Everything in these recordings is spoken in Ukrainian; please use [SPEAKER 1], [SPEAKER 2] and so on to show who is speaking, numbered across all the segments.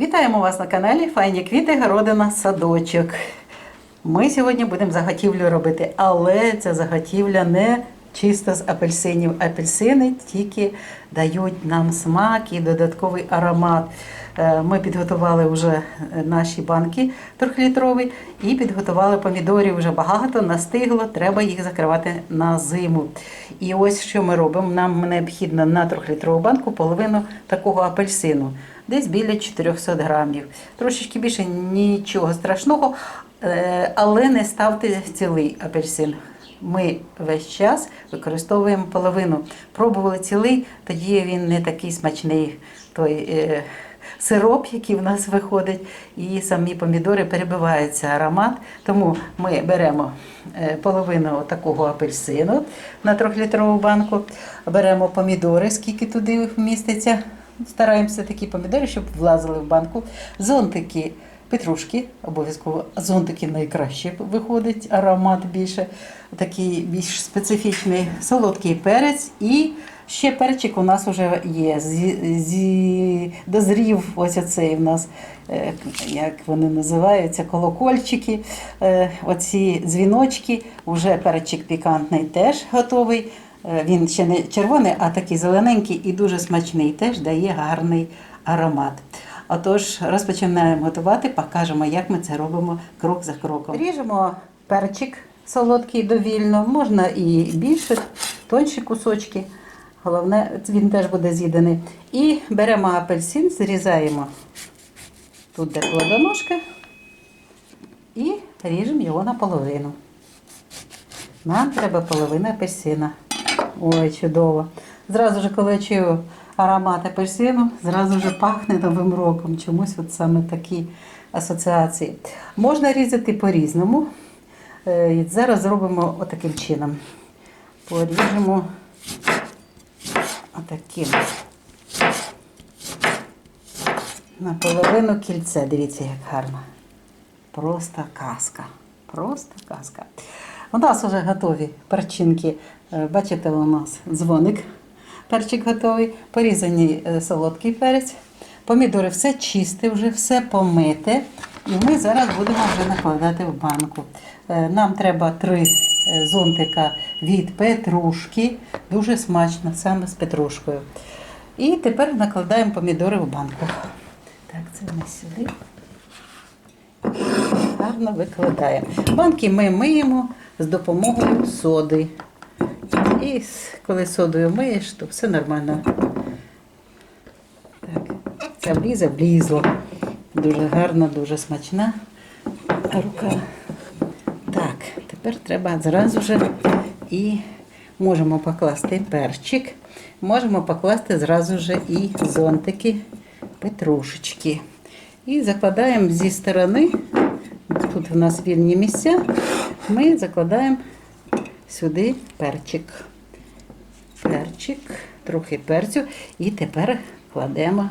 [SPEAKER 1] Вітаємо вас на каналі Файні квіти, городина, садочок. Ми сьогодні будемо заготівлю робити, але ця заготівля не чисто з апельсинів. Апельсини тільки дають нам смак і додатковий аромат. Е, Ми підготували вже наші банки трьохлітрові і підготували помідорів вже багато, настигло, треба їх закривати на зиму. І ось що ми робимо. Нам необхідно на трьохлітрову банку половину такого апельсину, десь біля 400 грамів. Трошечки більше нічого страшного, е, але не ставте цілий апельсин. Ми весь час використовуємо половину. Пробували цілий, тоді він не такий смачний. Той, е, сироп, який в нас виходить, і самі помідори перебиваються аромат. Тому ми беремо е, половину такого апельсину на трьохлітрову банку, беремо помідори, скільки туди вміститься. Стараємося такі помідори, щоб влазили в банку. Зонтики петрушки, обов'язково зонтики найкраще виходить, аромат більше, такий більш специфічний, солодкий перець і ще перчик у нас вже є. Зі, зі, дозрів ось оцей в нас, е, як вони називаються, колокольчики, е, оці дзвіночки, вже перчик пікантний теж готовий. Е, Він ще не червоний, а такий зелененький і дуже смачний, теж дає гарний аромат. Отож, розпочинаємо готувати, покажемо, як ми це робимо крок за кроком. Ріжемо перчик солодкий довільно, можна і більше, тонші кусочки. Головне, він теж буде з'їдений. І беремо апельсин, зрізаємо тут, де плодоножка, і ріжемо його наполовину. Нам треба половина апельсина. Ой, чудово. Зразу ж, коли чую аромат апельсину, зразу ж пахне новим роком. Чомусь от саме такі асоціації. Можна різати по-різному. Е, Зараз зробимо отаким чином. Поріжемо отаким. Наполовину кільце. Дивіться, як гарно. Просто казка. Просто казка. У нас вже готові перчинки. Е, Бачите, у нас дзвоник. Перчик готовий, порізаний е, солодкий перець. Помідори все чисте, вже все помите. І ми зараз будемо вже накладати в банку. Е, Нам треба три зонтика від петрушки. Дуже смачно, саме з петрушкою. І тепер накладаємо помідори в банку. Так, це ми сюди гарно викладаємо. Банки ми миємо з допомогою соди. І коли содою миєш, то все нормально. Так, це влізе, влізло. Дуже гарна, дуже смачна рука. Тепер треба зразу ж і можемо покласти перчик, можемо покласти зразу ж і зонтики петрушечки. І закладаємо зі сторони, тут у нас вільні місця, ми закладаємо сюди перчик. Перчик, трохи перцю. І тепер кладемо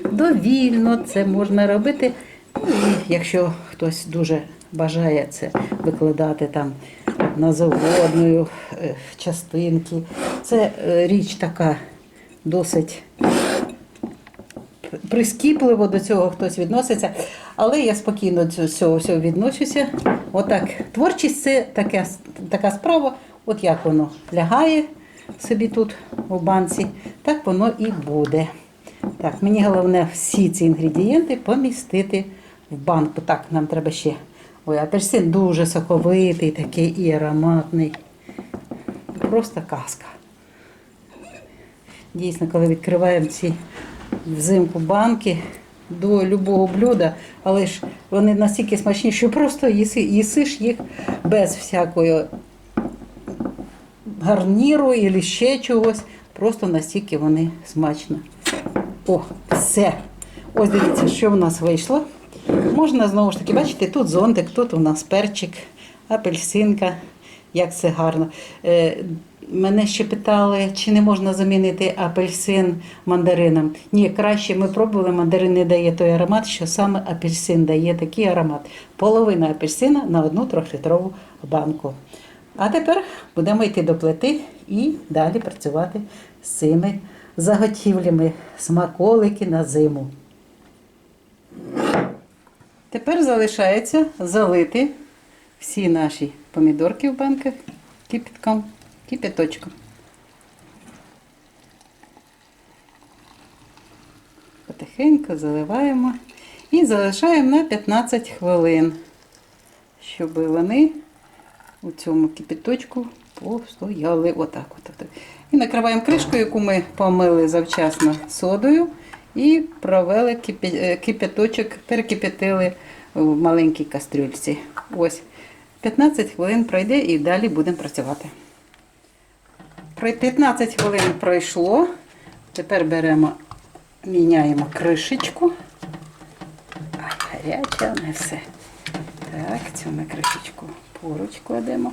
[SPEAKER 1] довільно. Це можна робити. Ну, і якщо хтось дуже бажає це викладати там на заводною е, частинки. Це е, річ така досить прискіпливо до цього хтось відноситься, але я спокійно до цього всього відношуся. Отак, творчість це таке, така справа, от як воно лягає собі тут у банці, так воно і буде. Так, мені головне всі ці інгредієнти помістити в банку. Так, нам треба ще. Ой, апельсин дуже соковитий, такий і ароматний. Просто казка. Дійсно, коли відкриваємо ці взимку банки до любого блюда, але ж вони настільки смачні, що просто їси, їсиш їх без всякої гарніру або ще чогось. Просто настільки вони смачно. О, все. Ось дивіться, що в нас вийшло. Можна знову ж таки, бачите, тут зонтик, тут у нас перчик, апельсинка. Як це гарно. Е, мене ще питали, чи не можна замінити апельсин мандарином. Ні, краще ми пробували, мандарин не дає той аромат, що саме апельсин дає такий аромат. Половина апельсина на одну трьохлітрову банку. А тепер будемо йти до плити і далі працювати з цими заготівлями, смаколики на зиму. Тепер залишається залити всі наші помідорки в банках кипятком, кипяточком. Потихеньку заливаємо і залишаємо на 15 хвилин, щоб вони у цьому кипяточку постояли. Отак, отак. І накриваємо кришкою, яку ми помили завчасно содою, і провели е, кипяточок, перекипятили в маленькій кастрюльці. Ось 15 хвилин пройде і далі будемо працювати. 15 хвилин пройшло. Тепер беремо, міняємо кришечку. Ай, гаряче, не все. Так, цю ми кришечку поруч кладемо.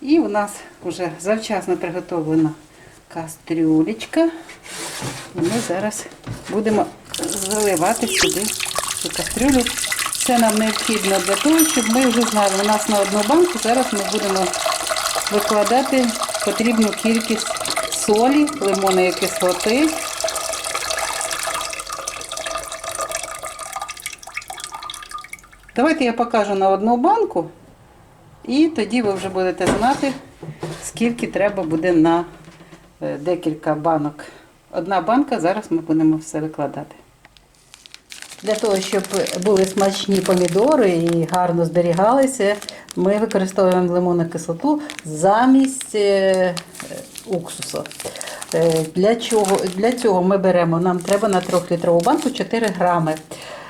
[SPEAKER 1] І у нас вже завчасно приготовлена кастрюлечка. І ми зараз будемо заливати сюди цю кастрюлю. Це нам необхідно для того, щоб ми вже знали, у нас на одну банку зараз ми будемо викладати потрібну кількість солі, лимонної кислоти. Давайте я покажу на одну банку, і тоді ви вже будете знати, скільки треба буде на декілька банок. Одна банка, зараз ми будемо все викладати. Для того, щоб були смачні помідори і гарно зберігалися, ми використовуємо лимонну кислоту замість е, е, уксусу. Е, Для чого? Для цього ми беремо, нам треба на 3-літрову банку 4 грами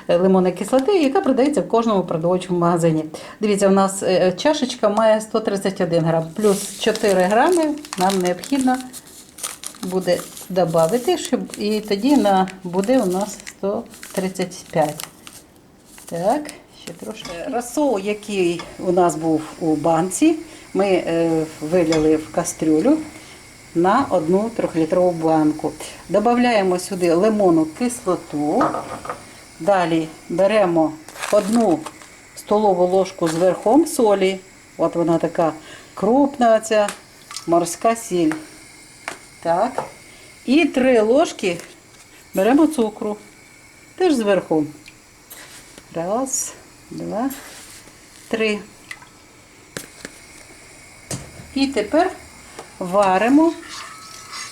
[SPEAKER 1] е, лимонної кислоти, яка продається в кожному продовольчому магазині. Дивіться, у нас е, чашечка має 131 грам, плюс 4 грами нам необхідно буде додати, щоб і тоді на, буде у нас 135. Так, ще трошки. Розсол, який у нас був у банці, ми е, вилили в кастрюлю на одну трьохлітрову банку. Додаємо сюди лимонну кислоту. Далі беремо одну столову ложку з верхом солі. От вона така крупна, ця морська сіль. Так. І три ложки беремо цукру. Теж зверху. Раз, два, три. І тепер варимо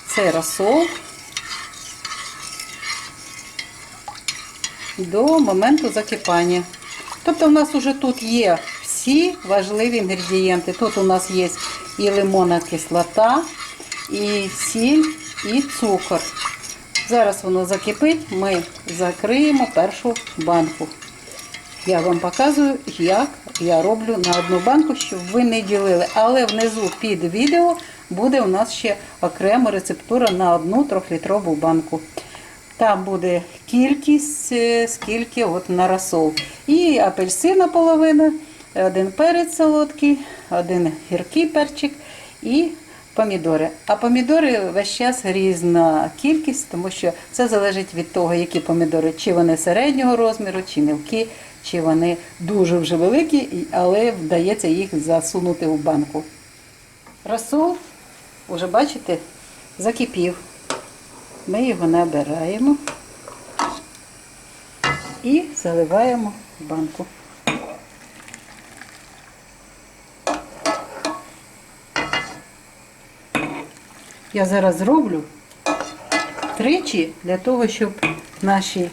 [SPEAKER 1] цей розсол до моменту закипання. Тобто у нас вже тут є всі важливі інгредієнти. Тут у нас є і лимонна кислота, і сіль, і цукор. Зараз воно закипить, ми закриємо першу банку. Я вам показую, як я роблю на одну банку, щоб ви не ділили. Але внизу під відео буде у нас ще окрема рецептура на одну трьохлітрову банку. Там буде кількість, е, скільки от на. І апельсина половина, один перець солодкий, один гіркий перчик і помідори. А помідори весь час різна кількість, тому що це залежить від того, які помідори, чи вони середнього розміру, чи мілкі, чи вони дуже вже великі, але вдається їх засунути в банку. Розсол, вже бачите, закипів. Ми його набираємо і заливаємо в банку. Я зараз зроблю тричі для того, щоб наші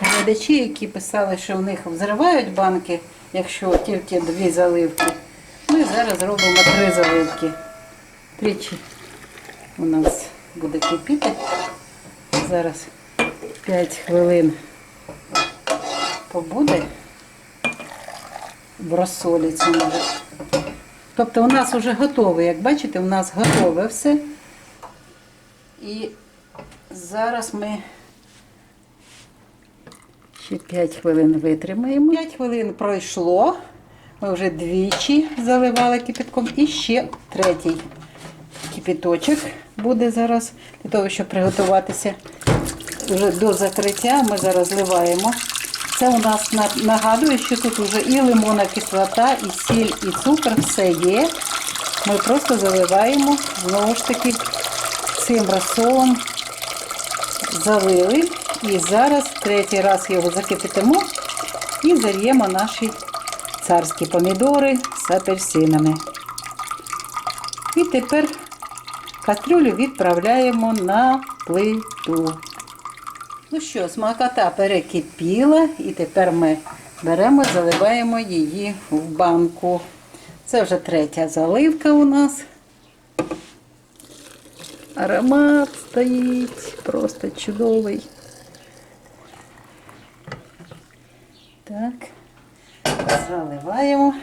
[SPEAKER 1] глядачі, які писали, що в них взривають банки, якщо тільки дві заливки, ми зараз зробимо три заливки. Тричі у нас буде кипіти. Зараз 5 хвилин побуде в розсолі цьому. Тобто у нас вже готове, як бачите, у нас готове все. І зараз ми ще 5 хвилин витримаємо. 5 хвилин пройшло. Ми вже двічі заливали кипятком і ще третій кипяточок буде зараз для того, щоб приготуватися вже до закриття. Ми зараз зливаємо. Це у нас нагадує, що тут вже і лимонна кислота, і сіль, і цукор, все є. Ми просто заливаємо знову ж таки цим розсолом залили. І зараз третій раз його закипятимо І заріємо наші царські помідори з апельсинами. І тепер кастрюлю відправляємо на плиту. Ну що, смакота перекипіла, і тепер ми беремо, заливаємо її в банку. Це вже третя заливка у нас. Аромат стоїть, просто чудовий. Так, заливаємо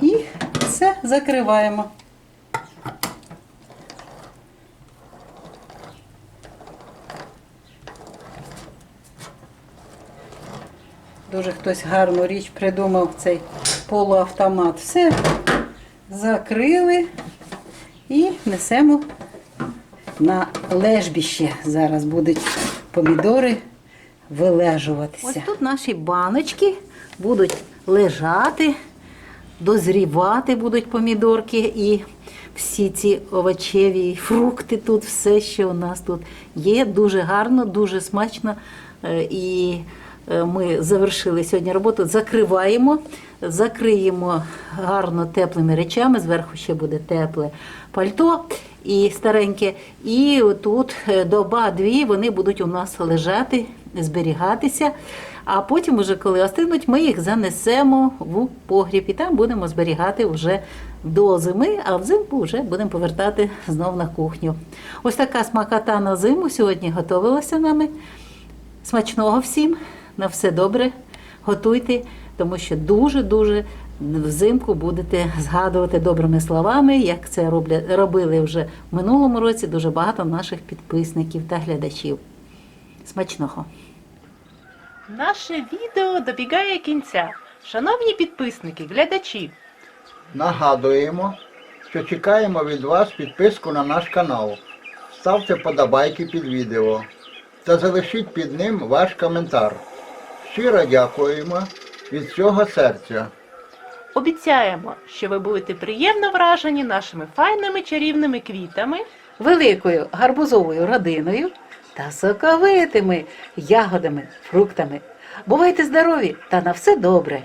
[SPEAKER 1] і все закриваємо. Дуже хтось гарну річ придумав цей полуавтомат. Все закрили і несемо на лежбище. Зараз будуть помідори вилежуватися. Ось тут наші баночки будуть лежати, дозрівати будуть помідорки і всі ці овочеві фрукти тут, все, що у нас тут є. Дуже гарно, дуже смачно. Е, І е, ми завершили сьогодні роботу. Закриваємо, закриємо гарно теплими речами. Зверху ще буде тепле пальто і стареньке. І тут е, доба-дві вони будуть у нас лежати, зберігатися. А потім, уже коли остинуть, ми їх занесемо в погріб і там будемо зберігати вже до зими, а взимку вже будемо повертати знов на кухню. Ось така смакота на зиму сьогодні готувалася нами. Смачного всім, на все добре. Готуйте, тому що дуже-дуже взимку будете згадувати добрими словами, як це роблять, робили вже в минулому році дуже багато наших підписників та глядачів. Смачного!
[SPEAKER 2] Наше відео добігає кінця. Шановні підписники, глядачі,
[SPEAKER 3] Нагадуємо, що чекаємо від вас підписку на наш канал. Ставте подобайки під відео та залишіть під ним ваш коментар. Щиро дякуємо від всього серця.
[SPEAKER 2] обіцяємо, що ви будете приємно вражені нашими файними чарівними квітами.
[SPEAKER 1] великою гарбузовою родиною та соковитими ягодами, фруктами. Бувайте здорові та на все добре!